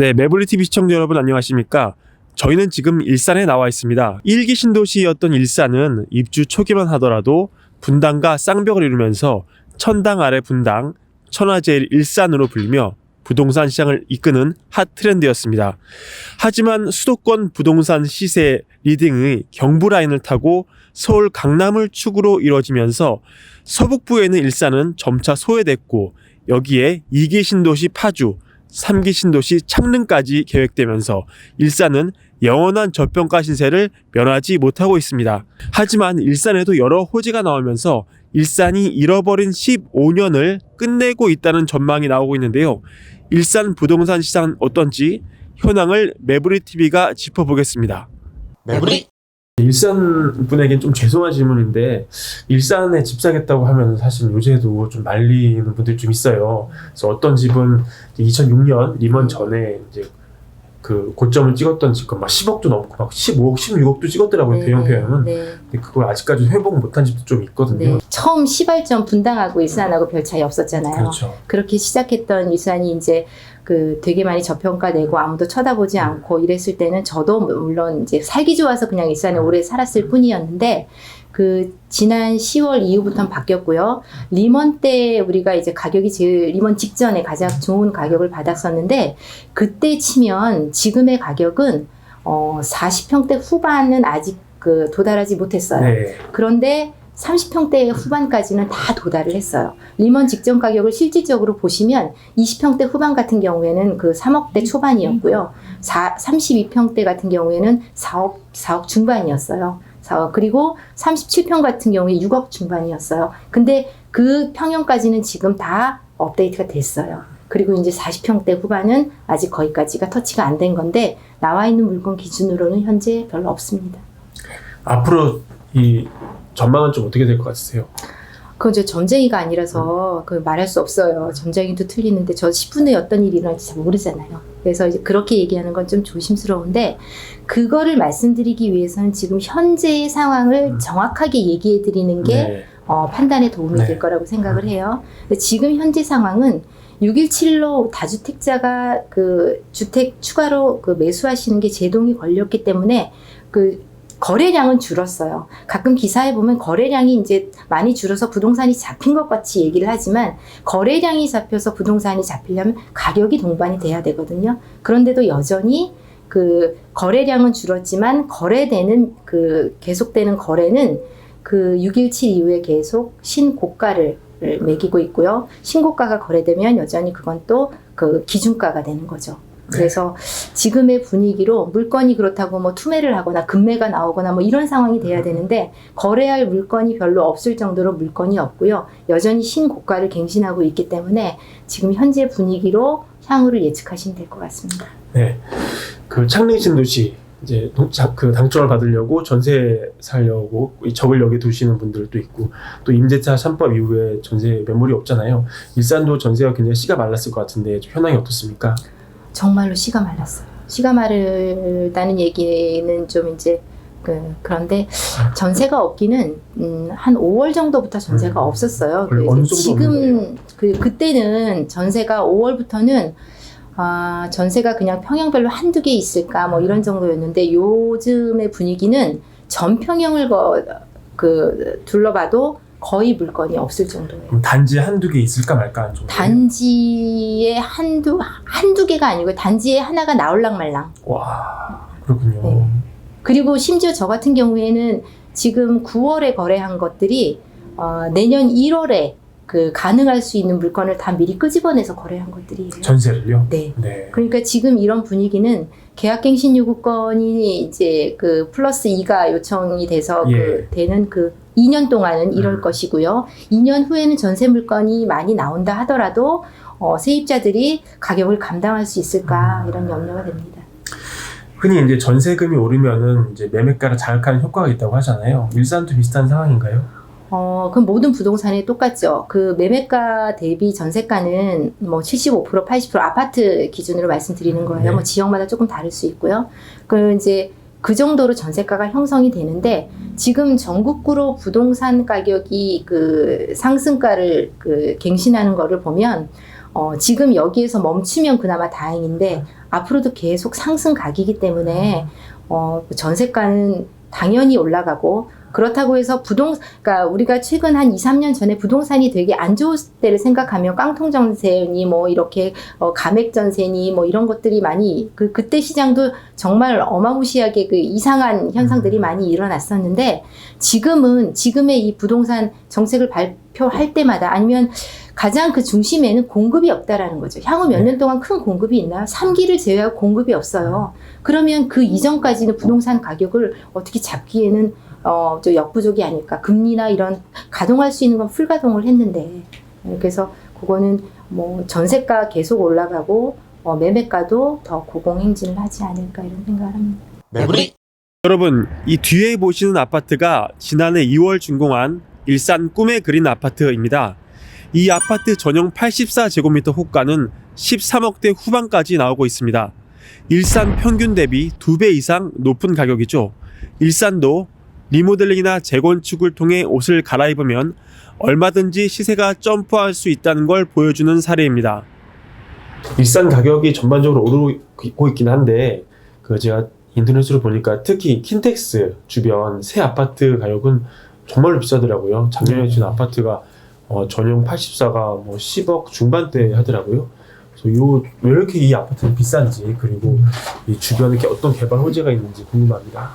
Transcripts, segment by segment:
네, 매블리 TV 시청자 여러분 안녕하십니까? 저희는 지금 일산에 나와 있습니다. 일기 신도시였던 일산은 입주 초기만 하더라도 분당과 쌍벽을 이루면서 천당 아래 분당, 천하제일 일산으로 불리며 부동산 시장을 이끄는 핫 트렌드였습니다. 하지만 수도권 부동산 시세 리딩의 경부 라인을 타고 서울 강남을 축으로 이뤄지면서 서북부에 있는 일산은 점차 소외됐고 여기에 2기 신도시 파주, 3기 신도시 창릉까지 계획되면서 일산은 영원한 저평가 신세를 면하지 못하고 있습니다. 하지만 일산에도 여러 호재가 나오면서 일산이 잃어버린 15년을 끝내고 있다는 전망이 나오고 있는데요. 일산 부동산 시장 어떤지 현황을 매브리 TV가 짚어보겠습니다. 매부리 일산 분에겐 좀 죄송한 질문인데 일산에 집 사겠다고 하면 사실 요새도 좀 말리는 분들이 좀 있어요. 그래서 어떤 집은 2006년 리먼 전에 이제 그 고점을 찍었던 집은 막 10억도 넘고 막 15억, 16억도 찍었더라고요 대형 표현은. 네. 근데 그걸 아직까지 회복 못한 집도 좀 있거든요. 네. 처음 시발점 분당하고 일산하고 별 차이 없었잖아요. 그렇죠. 그렇게 시작했던 일산이 이제 그 되게 많이 저평가되고 아무도 쳐다보지 않고 이랬을 때는 저도 물론 이제 살기 좋아서 그냥 일산에 오래 살았을 뿐이었는데 그 지난 10월 이후부터는 바뀌었고요. 리먼 때 우리가 이제 가격이 제일 리먼 직전에 가장 좋은 가격을 받았었는데 그때 치면 지금의 가격은 어 40평대 후반은 아직 그 도달하지 못했어요. 네. 그런데 30평대 후반까지는 다 도달을 했어요. 리먼 직전 가격을 실질적으로 보시면 20평대 후반 같은 경우에는 그 3억대 초반이었고요. 4, 32평대 같은 경우에는 4억, 4억 중반이었어요. 4억. 그리고 37평 같은 경우에 6억 중반이었어요. 근데 그 평형까지는 지금 다 업데이트가 됐어요. 그리고 이제 40평대 후반은 아직 거기까지가 터치가 안 된 건데 나와 있는 물건 기준으로는 현재 별로 없습니다. 앞으로 이 전망은 좀 어떻게 될 것 같으세요? 그건 저 점쟁이가 아니라서 그 말할 수 없어요. 점쟁이도 틀리는데 저 10분 후에 어떤 일이 일어날지 잘 모르잖아요. 그래서 이제 그렇게 얘기하는 건 좀 조심스러운데 그거를 말씀드리기 위해서는 지금 현재의 상황을 음. 정확하게 얘기해 드리는 게 네. 어, 판단에 도움이 네. 될 거라고 생각을 해요. 근데 지금 현재 상황은 617로 다주택자가 그 주택 추가로 그 매수하시는 게 제동이 걸렸기 때문에 그 거래량은 줄었어요. 가끔 기사에 보면 거래량이 이제 많이 줄어서 부동산이 잡힌 것 같이 얘기를 하지만 거래량이 잡혀서 부동산이 잡히려면 가격이 동반이 돼야 되거든요. 그런데도 여전히 그 거래량은 줄었지만 거래되는 그 계속되는 거래는 그 617 이후에 계속 신고가를 매기고 있고요. 신고가가 거래되면 여전히 그건 또 그 기준가가 되는 거죠. 그래서 지금의 분위기로 물건이 그렇다고 뭐 투매를 하거나 금매가 나오거나 뭐 이런 상황이 돼야 되는데 거래할 물건이 별로 없을 정도로 물건이 없고요. 여전히 신고가를 갱신하고 있기 때문에 지금 현재 분위기로 향후를 예측하시면 될 것 같습니다. 네. 그 창릉 신도시 이제 그 당첨을 받으려고 전세 살려고 이 적을 여기 두시는 분들도 있고 또 임대차 3법 이후에 전세 매물이 없잖아요. 일산도 전세가 굉장히 씨가 말랐을 것 같은데 좀 현황이 어떻습니까? 정말로 씨가 말랐어요. 씨가 마르다는 얘기는 좀 이제 그 그런데 전세가 없기는 음, 한 5월 정도부터 전세가 음. 없었어요. 그래, 그 어느 정도 지금 그 그때는 전세가 5월부터는 아, 전세가 그냥 평형별로 한두 개 있을까 뭐 이런 정도였는데 요즘의 분위기는 전평형을 거, 그 둘러봐도 거의 물건이 없을 정도예요. 그럼 단지 한두 개 있을까 말까 한 정도. 단지에 한두 한두 개가 아니고 단지에 하나가 나올랑 말랑. 와 그렇군요. 네. 그리고 심지어 저 같은 경우에는 지금 9월에 거래한 것들이 어, 내년 1월에 그 가능할 수 있는 물건을 다 미리 끄집어내서 거래한 것들이에요. 전세를요? 네. 네. 그러니까 지금 이런 분위기는 계약갱신 요구건이 이제 그 플러스 2가 요청이 돼서 예. 그 되는 그 2년 동안은 이럴 음. 것이고요. 2년 후에는 전세 물건이 많이 나온다 하더라도 어, 세입자들이 가격을 감당할 수 있을까 음. 이런 염려가 됩니다. 흔히 이제 전세금이 오르면은 이제 매매가를 자극하는 효과가 있다고 하잖아요. 일산도 비슷한 상황인가요? 어, 그럼 모든 부동산이 똑같죠. 그 매매가 대비 전세가는 뭐 75%, 80% 아파트 기준으로 말씀드리는 거예요. 네. 뭐 지역마다 조금 다를 수 있고요. 그 이제 그 정도로 전세가가 형성이 되는데 지금 전국구로 부동산 가격이 그 상승가를 그 갱신하는 거를 보면 어, 지금 여기에서 멈추면 그나마 다행인데 앞으로도 계속 상승 각이기 때문에 어, 전세가는 당연히 올라가고 그렇다고 해서 부동 그러니까 우리가 최근 한 2, 3년 전에 부동산이 되게 안 좋을 때를 생각하면 깡통 전세니 뭐 이렇게 어, 감액 전세니 뭐 이런 것들이 많이 그 그때 시장도 정말 어마무시하게 그 이상한 현상들이 음. 많이 일어났었는데 지금은 지금의 이 부동산 정책을 발표할 때마다 아니면 가장 그 중심에는 공급이 없다라는 거죠. 향후 몇 네. 년 동안 큰 공급이 있나요? 3기를 제외하고 공급이 없어요. 그러면 그 이전까지는 부동산 가격을 어떻게 잡기에는 어, 저 역부족이 아닐까. 금리나 이런 가동할 수 있는 건 풀가동을 했는데. 그래서 그거는 뭐 전세가 계속 올라가고 어, 매매가도 더 고공행진을 하지 않을까 이런 생각을 합니다. 매부리 여러분, 이 뒤에 보시는 아파트가 지난해 2월 준공한 일산 꿈에 그린 아파트입니다. 이 아파트 전용 84제곱미터 호가는 13억대 후반까지 나오고 있습니다. 일산 평균 대비 2배 이상 높은 가격이죠. 일산도 리모델링이나 재건축을 통해 옷을 갈아입으면 얼마든지 시세가 점프할 수 있다는 걸 보여주는 사례입니다. 일산 가격이 전반적으로 오르고 있긴 한데 그 제가 인터넷으로 보니까 특히 킨텍스 주변 새 아파트 가격은 정말로 비싸더라고요. 작년에 준 아파트가 어, 전용 84가 뭐 10억 중반대 하더라고요. 그래서 요, 왜 이렇게 이 아파트는 비싼지 그리고 이 주변에 어떤 개발 호재가 있는지 궁금합니다.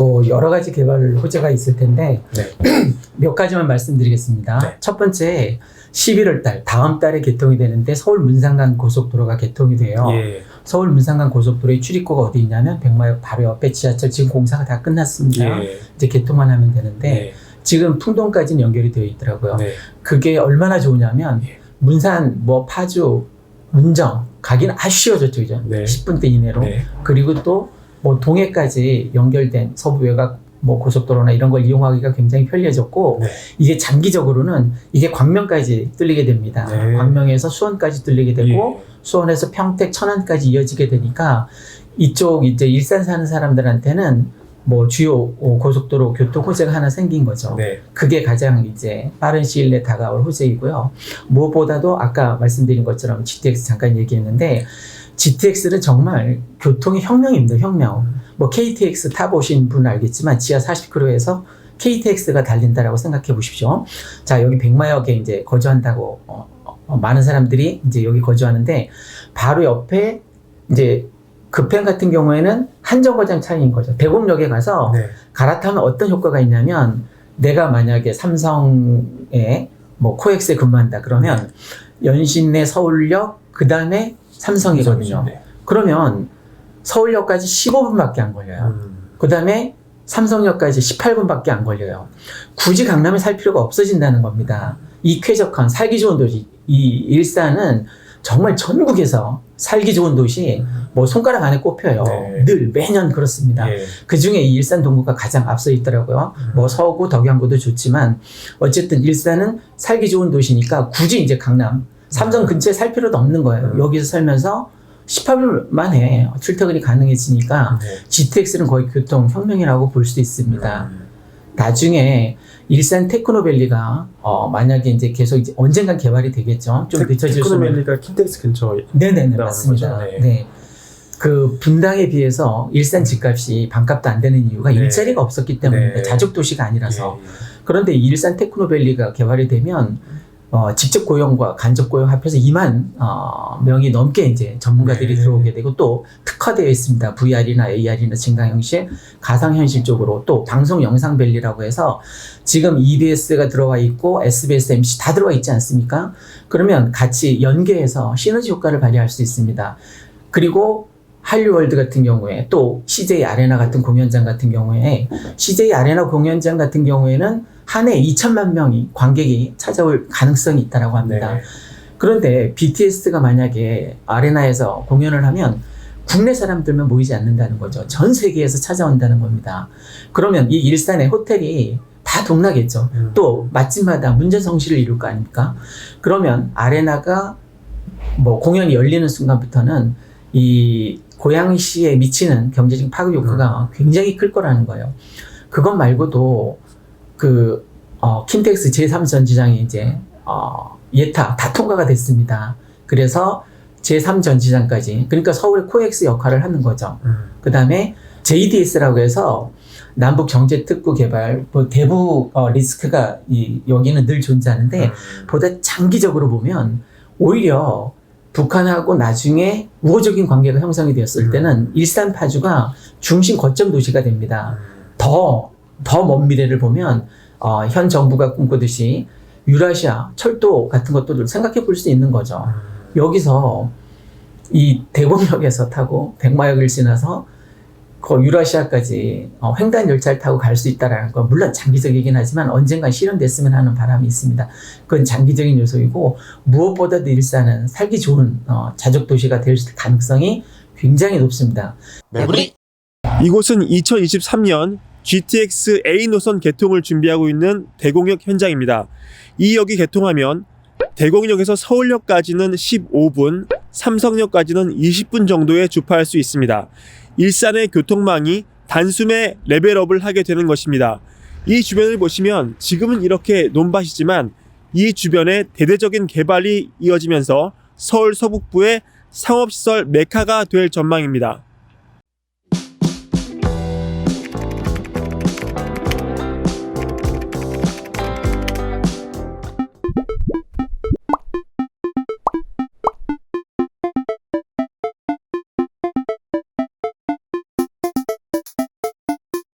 또 여러 가지 개발 호재가 있을 텐데 네. 몇 가지만 말씀드리겠습니다. 네. 첫 번째 11월 달 다음 달에 개통이 되는데 서울 문상간 고속도로가 개통이 돼요. 예. 서울 문상간 고속도로의 출입구가 어디 있냐면 백마역 바로 옆에 지하철 지금 공사가 다 끝났습니다. 예. 이제 개통만 하면 되는데 네. 지금 풍동까지는 연결이 되어 있더라고요. 네. 그게 얼마나 좋으냐면 예. 문산, 뭐 파주, 문정 가기는 아주 쉬워졌죠, 이제 네. 10분대 이내로. 네. 그리고 또 뭐 동해까지 연결된 서부 외곽 뭐 고속도로나 이런 걸 이용하기가 굉장히 편리해졌고 네. 이게 장기적으로는 이게 광명까지 뚫리게 됩니다. 네. 광명에서 수원까지 뚫리게 되고 예. 수원에서 평택, 천안까지 이어지게 되니까 이쪽 이제 일산 사는 사람들한테는 뭐 주요 고속도로 교통 호재가 하나 생긴 거죠. 네. 그게 가장 이제 빠른 시일 내에 다가올 호재이고요. 무엇보다도 아까 말씀드린 것처럼 GTX 잠깐 얘기했는데 GTX는 정말 교통의 혁명입니다. 혁명. 뭐 KTX 타보신 분 알겠지만 지하 40km에서 KTX가 달린다라고 생각해 보십시오. 자, 여기 백마역에 이제 거주한다고 어, 어, 많은 사람들이 이제 여기 거주하는데 바로 옆에 이제 급행 같은 경우에는 한 정거장 차이인 거죠. 대곡역에 가서 네. 갈아타면 어떤 효과가 있냐면 내가 만약에 삼성에 뭐 코엑스에 근무한다 그러면 연신내 서울역 그 다음에 삼성이거든요. 네. 그러면 서울역까지 15분밖에 안 걸려요. 음. 그 다음에 삼성역까지 18분밖에 안 걸려요. 굳이 강남에 살 필요가 없어진다는 겁니다. 이 쾌적한 살기 좋은 도시, 이 일산은 정말 전국에서 살기 좋은 도시, 뭐 손가락 안에 꼽혀요. 네. 늘 매년 그렇습니다. 예. 그 중에 이 일산 동구가 가장 앞서 있더라고요. 뭐 서구, 덕양구도 좋지만 어쨌든 일산은 살기 좋은 도시니까 굳이 이제 강남, 삼성 근처에 살 필요도 없는 거예요. 음. 여기서 살면서 18분 만에 출퇴근이 가능해지니까 네. GTX는 거의 교통 혁명이라고 볼 수 있습니다. 음. 나중에 일산 테크노밸리가 어 만약에 이제 계속 이제 언젠간 개발이 되겠죠. 좀 늦춰질 수는 테크노밸리가 킨텍스 근처 네네네 맞습니다. 네. 네. 그 분당에 비해서 일산 집값이 반값도 안 되는 이유가 네. 일자리가 없었기 때문입니다. 네. 자족 도시가 아니라서. 예, 예. 그런데 이 일산 테크노밸리가 개발이 되면 어, 직접 고용과 간접 고용 합해서 2만 어, 명이 넘게 이제 전문가들이 네. 들어오게 되고 또 특화되어 있습니다. VR이나 AR이나 증강현실, 가상현실 쪽으로 또 방송 영상 밸리라고 해서 지금 EBS가 들어와 있고 SBS, MC 다 들어와 있지 않습니까? 그러면 같이 연계해서 시너지 효과를 발휘할 수 있습니다. 그리고 한류월드 같은 경우에 또 CJ 아레나 같은 공연장 같은 경우에 CJ 아레나 공연장 같은 경우에는 한 해 2천만 명이 관객이 찾아올 가능성이 있다라고 합니다. 네. 그런데 BTS가 만약에 아레나에서 공연을 하면 국내 사람들만 모이지 않는다는 거죠. 전 세계에서 찾아온다는 겁니다. 그러면 이 일산의 호텔이 다 동나겠죠. 음. 또 맛집마다 문제성시를 이룰 거 아닙니까? 그러면 아레나가 뭐 공연이 열리는 순간부터는 이 고양시에 미치는 경제적 파급 효과가 굉장히 클 거라는 거예요. 그것 말고도 그 어, 킨텍스 제3전지장이 이제 어, 예타 다 통과가 됐습니다. 그래서 제3전지장까지 그러니까 서울의 코엑스 역할을 하는 거죠. 그 다음에 JDS라고 해서 남북 경제 특구 개발, 뭐 대북 어, 리스크가 이, 여기는 늘 존재하는데 보다 장기적으로 보면 오히려 북한하고 나중에 우호적인 관계가 형성이 되었을 음. 때는 일산 파주가 중심 거점 도시가 됩니다. 더, 더 먼 미래를 보면, 어, 현 정부가 꿈꾸듯이 유라시아, 철도 같은 것도 생각해 볼 수 있는 거죠. 여기서 이 대곡역에서 타고 백마역을 지나서 그 유라시아까지 어, 횡단 열차를 타고 갈 수 있다라는 건 물론 장기적이긴 하지만 언젠간 실현됐으면 하는 바람이 있습니다. 그건 장기적인 요소이고 무엇보다도 일산은 살기 좋은 어, 자족 도시가 될 가능성이 굉장히 높습니다. 매부리 이곳은 2023년 GTX A 노선 개통을 준비하고 있는 대공역 현장입니다. 이 역이 개통하면 대공역에서 서울역까지는 15분, 삼성역까지는 20분 정도에 주파할 수 있습니다. 일산의 교통망이 단숨에 레벨업을 하게 되는 것입니다. 이 주변을 보시면 지금은 이렇게 논밭이지만 이 주변에 대대적인 개발이 이어지면서 서울 서북부의 상업시설 메카가 될 전망입니다.